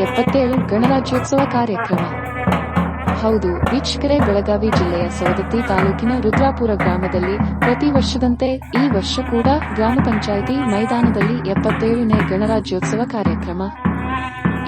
ಎಪ್ಪತ್ತೇಳು ಗಣರಾಜ್ಯೋತ್ಸವ ಕಾರ್ಯಕ್ರಮ. ಹೌದು, ವೀಕ್ಷಕರೇ, ಬೆಳಗಾವಿ ಜಿಲ್ಲೆಯ ಸವದತ್ತಿ ತಾಲೂಕಿನ ರುದ್ರಾಪುರ ಗ್ರಾಮದಲ್ಲಿ ಪ್ರತಿ ವರ್ಷದಂತೆ ಈ ವರ್ಷ ಕೂಡ ಗ್ರಾಮ ಪಂಚಾಯಿತಿ ಮೈದಾನದಲ್ಲಿ ಎಪ್ಪತ್ತೇಳನೇ ಗಣರಾಜ್ಯೋತ್ಸವ ಕಾರ್ಯಕ್ರಮ.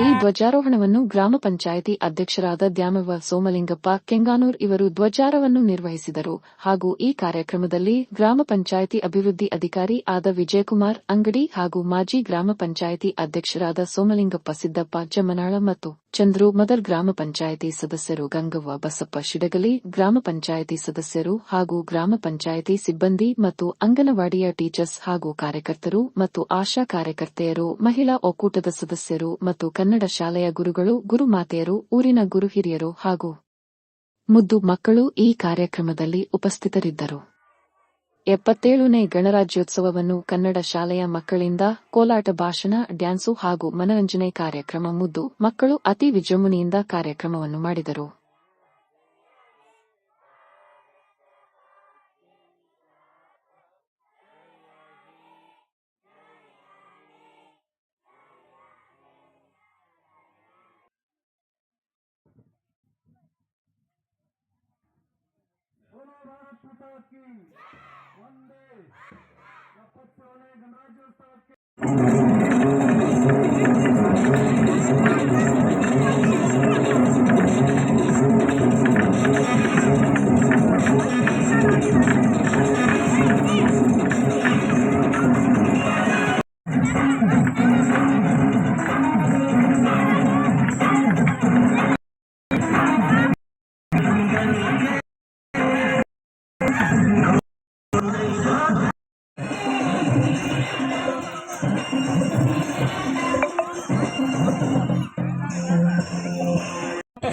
ಈ ಧ್ವಜಾರೋಹಣವನ್ನು ಗ್ರಾಮ ಪಂಚಾಯಿತಿ ಅಧ್ಯಕ್ಷರಾದ ದ್ಯಾಮವ ಸೋಮಲಿಂಗಪ್ಪ, ಕೆಂಗಾನೂರ್ ಇವರು ಧ್ವಜಾರವನ್ನು ನಿರ್ವಹಿಸಿದರು. ಹಾಗೂ ಈ ಕಾರ್ಯಕ್ರಮದಲ್ಲಿ ಗ್ರಾಮ ಪಂಚಾಯಿತಿ ಅಭಿವೃದ್ಧಿ ಅಧಿಕಾರಿ ಆದ ವಿಜಯಕುಮಾರ್ ಅಂಗಡಿ ಹಾಗೂ ಮಾಜಿ ಗ್ರಾಮ ಪಂಚಾಯಿತಿ ಅಧ್ಯಕ್ಷರಾದ ಸೋಮಲಿಂಗಪ್ಪ ಸಿದ್ದಪ್ಪ ಜಮ್ಮನಾಳ ಮತ್ತು ಚಂದ್ರು ಮದರ್ ಗ್ರಾಮ ಪಂಚಾಯಿತಿ ಸದಸ್ಯರು ಗಂಗವ್ವ ಬಸಪ್ಪ ಶಿಡಗಲಿ, ಗ್ರಾಮ ಪಂಚಾಯಿತಿ ಸದಸ್ಯರು ಹಾಗೂ ಗ್ರಾಮ ಪಂಚಾಯಿತಿ ಸಿಬ್ಬಂದಿ ಮತ್ತು ಅಂಗನವಾಡಿಯ ಟೀಚರ್ಸ್ ಹಾಗೂ ಕಾರ್ಯಕರ್ತರು ಮತ್ತು ಆಶಾ ಕಾರ್ಯಕರ್ತೆಯರು, ಮಹಿಳಾ ಒಕ್ಕೂಟದ ಸದಸ್ಯರು ಮತ್ತು ಕನ್ನಡ ಶಾಲೆಯ ಗುರುಗಳು, ಗುರುಮಾತೆಯರು, ಊರಿನ ಗುರುಹಿರಿಯರು ಹಾಗೂ ಮುದ್ದು ಮಕ್ಕಳು ಈ ಕಾರ್ಯಕ್ರಮದಲ್ಲಿ ಉಪಸ್ಥಿತರಿದ್ದರು. ಎಪ್ಪತ್ತೇಳನೇ ಗಣರಾಜ್ಯೋತ್ಸವವನ್ನು ಕನ್ನಡ ಶಾಲೆಯ ಮಕ್ಕಳಿಂದ ಕೋಲಾಟ ಭಾಷಣ, ಡ್ಯಾನ್ಸು ಹಾಗೂ ಮನರಂಜನೆ ಕಾರ್ಯಕ್ರಮ ಮುದ್ದು ಮಕ್ಕಳು ಅತಿ ವಿಜೃಂಭಣೆಯಿಂದ ಕಾರ್ಯಕ್ರಮವನ್ನು ಮಾಡಿದರು Thank. ಗಣರಾಜ್ಯೋತ್ಸವಕ್ಕೆ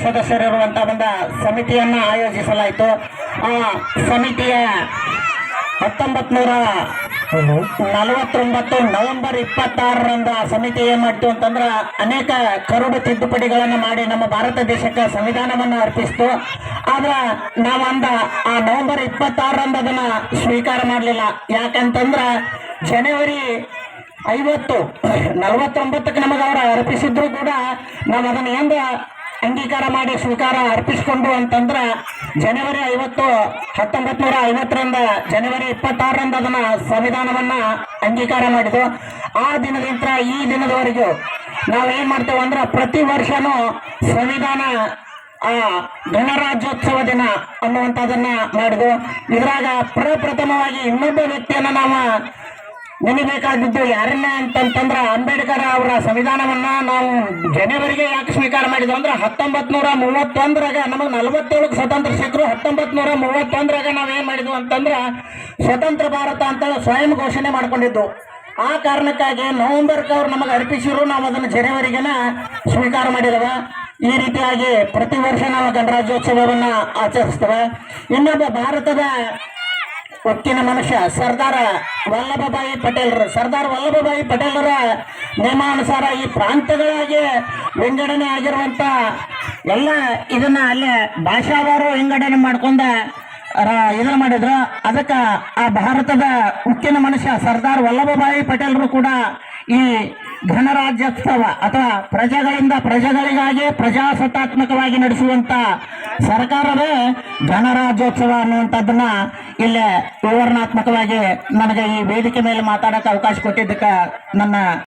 ಸದಸ್ಯರಿರುವಂತಹ ಒಂದು ಸಮಿತಿಯನ್ನ ಆಯೋಜಿಸಲಾಯಿತು. ಆ ಸಮಿತಿಯ ಹತ್ತೊಂಬತ್ ನೂರ ನಲವತ್ತೊಂಬತ್ತು ನವೆಂಬರ್ ಇಪ್ಪತ್ತಾರರಂದು ಆ ಸಮಿತಿ ಏನ್ ಮಾಡ್ತು ಅಂತಂದ್ರ ಅನೇಕ ಕರುಡು ತಿದ್ದುಪಡಿಗಳನ್ನು ಮಾಡಿ ನಮ್ಮ ಭಾರತ ದೇಶಕ್ಕೆ ಸಂವಿಧಾನವನ್ನು ಅರ್ಪಿಸ್ತು. ಆದ್ರ ನಾವಂದ ಆ ನವೆಂಬರ್ ಇಪ್ಪತ್ತಾರರಂದು ಅದನ್ನ ಸ್ವೀಕಾರ ಮಾಡಲಿಲ್ಲ. ಯಾಕಂತಂದ್ರ ಜನವರಿ ಐವತ್ತು, ನಲವತ್ತೊಂಬತ್ತಕ್ಕೆ ನಮಗೆ ಅವರು ಅರ್ಪಿಸಿದ್ರು ಕೂಡ ನಾವು ಅದನ್ನ ಹೆಂಗ ಅಂಗೀಕಾರ ಮಾಡಿ ಸ್ವೀಕಾರ ಅರ್ಪಿಸಿಕೊಂಡು ಅಂತಂದ್ರೆ ಜನವರಿ ಐವತ್ತು ಹತ್ತೊಂಬತ್ ನೂರ ಐವತ್ತರಿಂದ ಜನವರಿ ಇಪ್ಪತ್ತಾರರಿಂದ ಅದನ್ನ ಸಂವಿಧಾನವನ್ನ ಅಂಗೀಕಾರ ಮಾಡಿದ್ವು ಆ ದಿನದಿಂದ ಈ ದಿನದವರೆಗೂ ನಾವು ಏನ್ ಮಾಡ್ತೇವೆ ಅಂದ್ರೆ ಪ್ರತಿ ವರ್ಷನೂ ಸಂವಿಧಾನ, ಆ, ಗಣರಾಜ್ಯೋತ್ಸವ ದಿನ ಅನ್ನುವಂಥದ್ದನ್ನ ಮಾಡಿದ್ವು ಇದ್ರಾಗ ಪ್ರಪ್ರಥಮವಾಗಿ ಇನ್ನೊಬ್ಬ ವ್ಯಕ್ತಿಯನ್ನ ನಾವು ನೆನಬೇಕಾದದ್ದು ಯಾರನ್ನ ಅಂತಂತಂದ್ರ ಅಂಬೇಡ್ಕರ್ ಅವರ ಸಂವಿಧಾನವನ್ನ ನಾವು ಜನವರಿಗೆ ಯಾಕೆ ಸ್ವೀಕಾರ ಮಾಡಿದ್ವು ಅಂದ್ರೆ ಹತ್ತೊಂಬತ್ ನೂರ ಮೂವತ್ತೊಂದರಾಗ ನಮಗೆ ನಲವತ್ತೇಳಕ್ಕೆ ಸ್ವತಂತ್ರ ಸಿಕ್ಕರು ಹತ್ತೊಂಬತ್ ನೂರ ಮೂವತ್ತೊಂದರಾಗ ನಾವೇನ್ ಮಾಡಿದ್ವು ಅಂತಂದ್ರ ಸ್ವತಂತ್ರ ಭಾರತ ಅಂತ ಸ್ವಯಂ ಘೋಷಣೆ ಮಾಡ್ಕೊಂಡಿದ್ದು. ಆ ಕಾರಣಕ್ಕಾಗಿ ನವೆಂಬರ್ಗೆ ಅವ್ರು ನಮಗೆ ಅರ್ಪಿಸಿರು ನಾವು ಅದನ್ನು ಜನವರಿಗೆನ ಸ್ವೀಕಾರ ಮಾಡಿದವ. ಈ ರೀತಿಯಾಗಿ ಪ್ರತಿ ವರ್ಷ ನಾವು ಗಣರಾಜ್ಯೋತ್ಸವವನ್ನ ಆಚರಿಸ್ತೇವೆ. ಇನ್ನೊಬ್ಬ ಭಾರತದ ಒಕ್ಕಿನ ಮನುಷ್ಯ ಸರ್ದಾರ ವಲ್ಲಭಭಾಯಿ ಪಟೇಲ್ರು. ಸರ್ದಾರ್ ವಲ್ಲಭಭಾಯಿ ಪಟೇಲರ ನಿಯಮಾನುಸಾರ ಈ ಪ್ರಾಂತ್ಯಗಳಾಗಿ ವಿಂಗಡಣೆ ಆಗಿರುವಂತ ಎಲ್ಲ ಇದನ್ನ ಅಲ್ಲೇ ಭಾಷಾವಾರು ವಿಂಗಡಣೆ ಮಾಡ್ಕೊಂಡ ಇದನ್ನ ಮಾಡಿದ್ರು. ಅದಕ್ಕ ಆ ಭಾರತದ ಉಕ್ಕಿನ ಮನುಷ್ಯ ಸರ್ದಾರ್ ವಲ್ಲಭಭಾಯಿ ಪಟೇಲರು ಕೂಡ ಈ ಗಣರಾಜ್ಯೋತ್ಸವ ಅಥವಾ ಪ್ರಜೆಗಳಿಂದ ಪ್ರಜೆಗಳಿಗಾಗಿ ಪ್ರಜಾಸತ್ತಾತ್ಮಕವಾಗಿ ನಡೆಸುವಂತ ಸರ್ಕಾರವೇ ಗಣರಾಜ್ಯೋತ್ಸವ ಅನ್ನುವಂಥದ್ದನ್ನ ಇಲ್ಲೇ ವಿವರಣಾತ್ಮಕವಾಗಿ ನನಗೆ ಈ ವೇದಿಕೆ ಮೇಲೆ ಮಾತಾಡಕ್ಕೆ ಅವಕಾಶ ಕೊಟ್ಟಿದ್ದಕ್ಕೆ ನನ್ನ